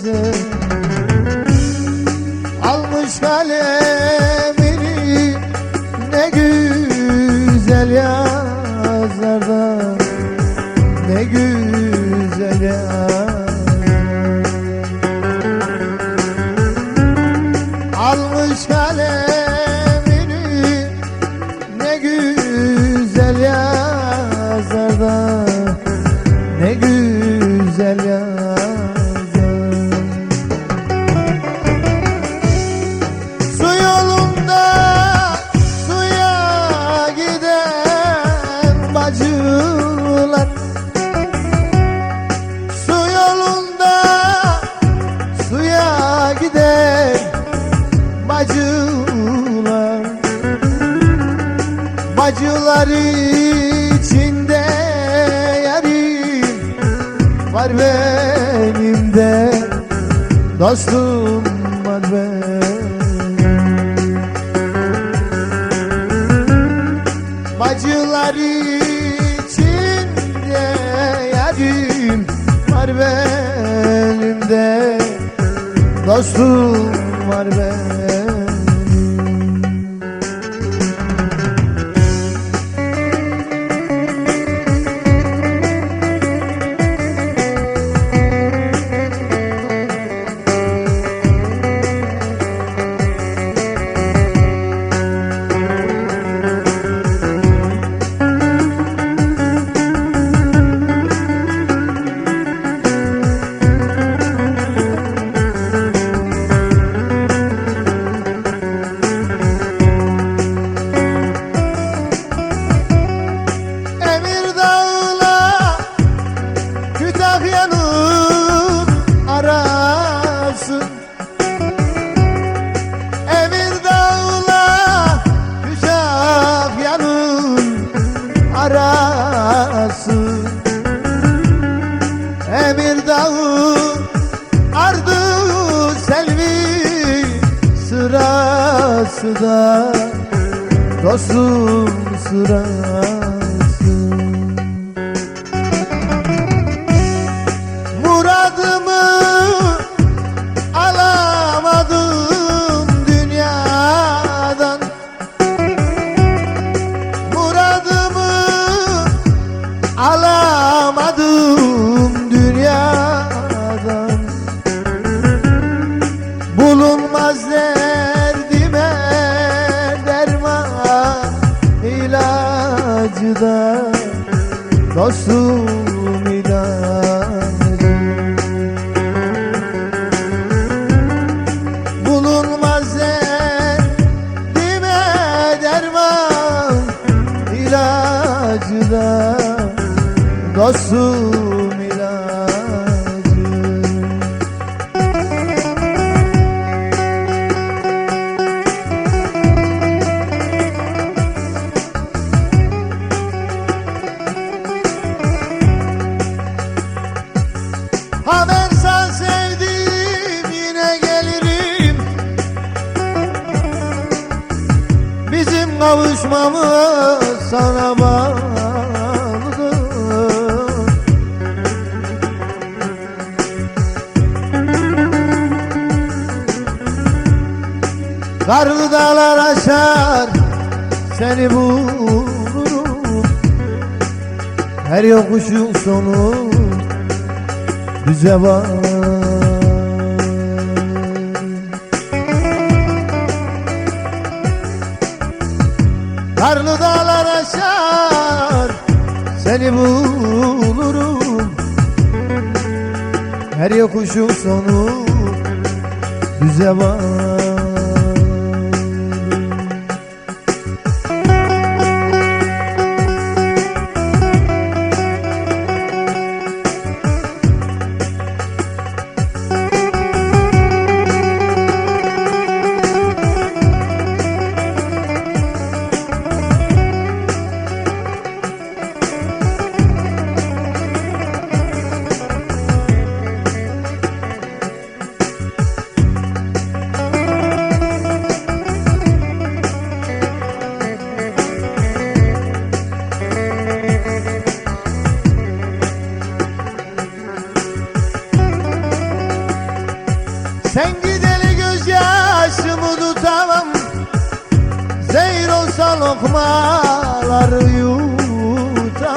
kızı Almış kalemini ne güzel yazlarda Ne güzel yazlarda Almış kalem giden bacılar Su yolunda suya giden bacılar. Bacılar içinde yarim var benim de. Dostum var benim. Bacılar Dostum var benim Kütahya'nın arası. Emir Dağı'la Kütahya'nın arası. Emir Dağı ardı selvi sırası da dostum sırası Dostum ilacı Bulunmaz derdime derman ilacı da Dostum kavuşmamız sana bağlıdır Karlı dağlar aşar seni bulurum. Her yokuşun sonu bize var Karlı dağlar aşar Seni bulurum. Her yokuşun sonu bize var Sen gideli gözyaşımı tutamam. Zehir olsa lokmaları yutamam.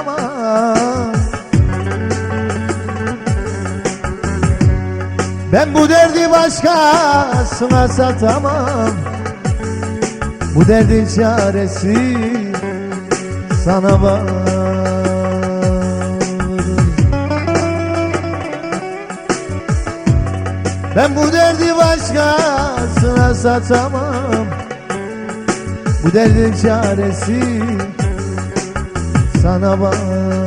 Ben bu derdi başkasına satamam. Bu derdin çaresi sana bağlı Ben bu derdi başkasına satamam. Bu derdin çaresi sana bağlı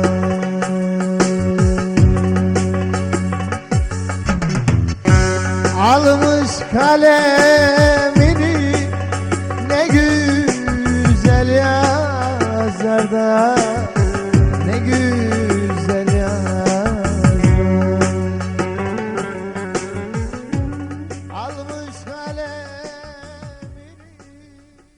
Almış kalemini ne güzel yazar da